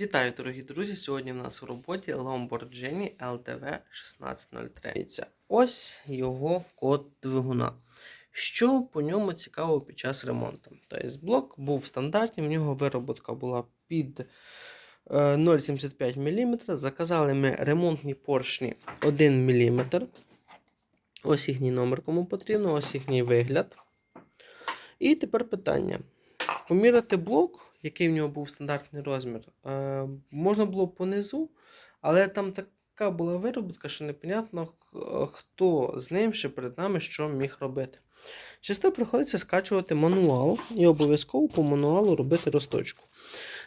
Вітаю, дорогі друзі! Сьогодні в нас в роботі Lamborghini LTV 1603. Ось його код двигуна. Що по ньому цікаво під час ремонту? Тобто блок був стандартний, в нього вироботка була під е, 0,75 мм. Заказали ми ремонтні поршні 1 мм. Ось їхній номер, кому потрібно, ось їхній вигляд. І тепер питання. Поміряти блок, який в нього був стандартний розмір, е, можна було понизу, але там така була виробітка, що непонятно, хто з ним ще перед нами що міг робити. Часто приходиться скачувати мануал і обов'язково по мануалу робити розточку.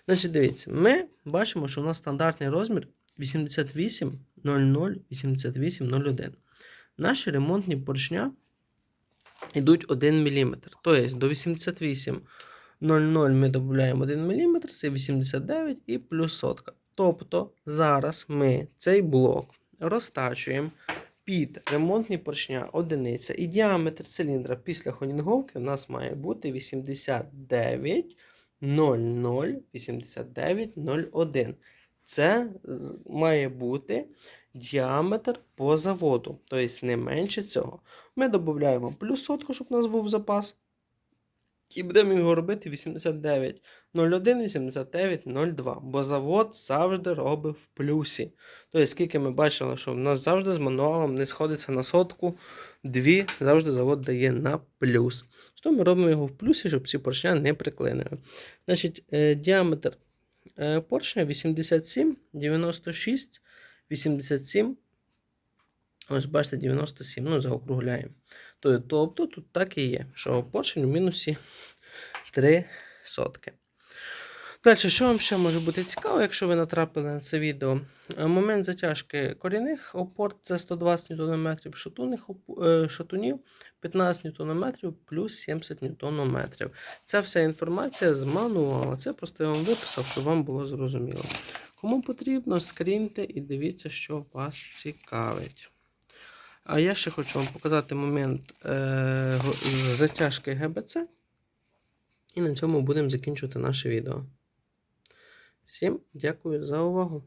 Значить, дивіться, ми бачимо, що у нас стандартний розмір 88 00 88 01. Наші ремонтні поршня йдуть 1 мм. Тобто до 88 0,0 ми додаємо 1 мм, це 89 і плюс сотка. Тобто зараз ми цей блок розтачуємо під ремонтні поршня одиниця. І діаметр циліндра після хонінговки у нас має бути 89 00 89 01. Це має бути діаметр по заводу, тобто не менше цього. Ми додаємо плюс сотку, щоб у нас був запас. І будемо його робити 89 01, 89 02, бо завод завжди робить в плюсі. Тобто, скільки ми бачили, що в нас завжди з мануалом не сходиться на сотку, дві завжди завод дає на плюс. Що ми робимо його в плюсі, щоб ці поршня не приклинили. Значить, е, діаметр е, поршня 87, 96, 87. Ось бачите, 97, ну заокругляємо. Тобто тут так і є, що поршень у мінусі 3 сотки. Далі, що вам ще може бути цікаво, якщо ви натрапили на це відео? Е, Момент затяжки корінних опор це 120 Нм, шатунних е, шатунів 15 Нм плюс 70 Нм. Ця вся інформація з мануалу. Це просто я вам виписав, щоб вам було зрозуміло. Кому потрібно, скріньте і дивіться, що вас цікавить. А я ще хочу вам показати момент е, затяжки ГБЦ. І на цьому будемо закінчувати наше відео. Всім дякую за увагу!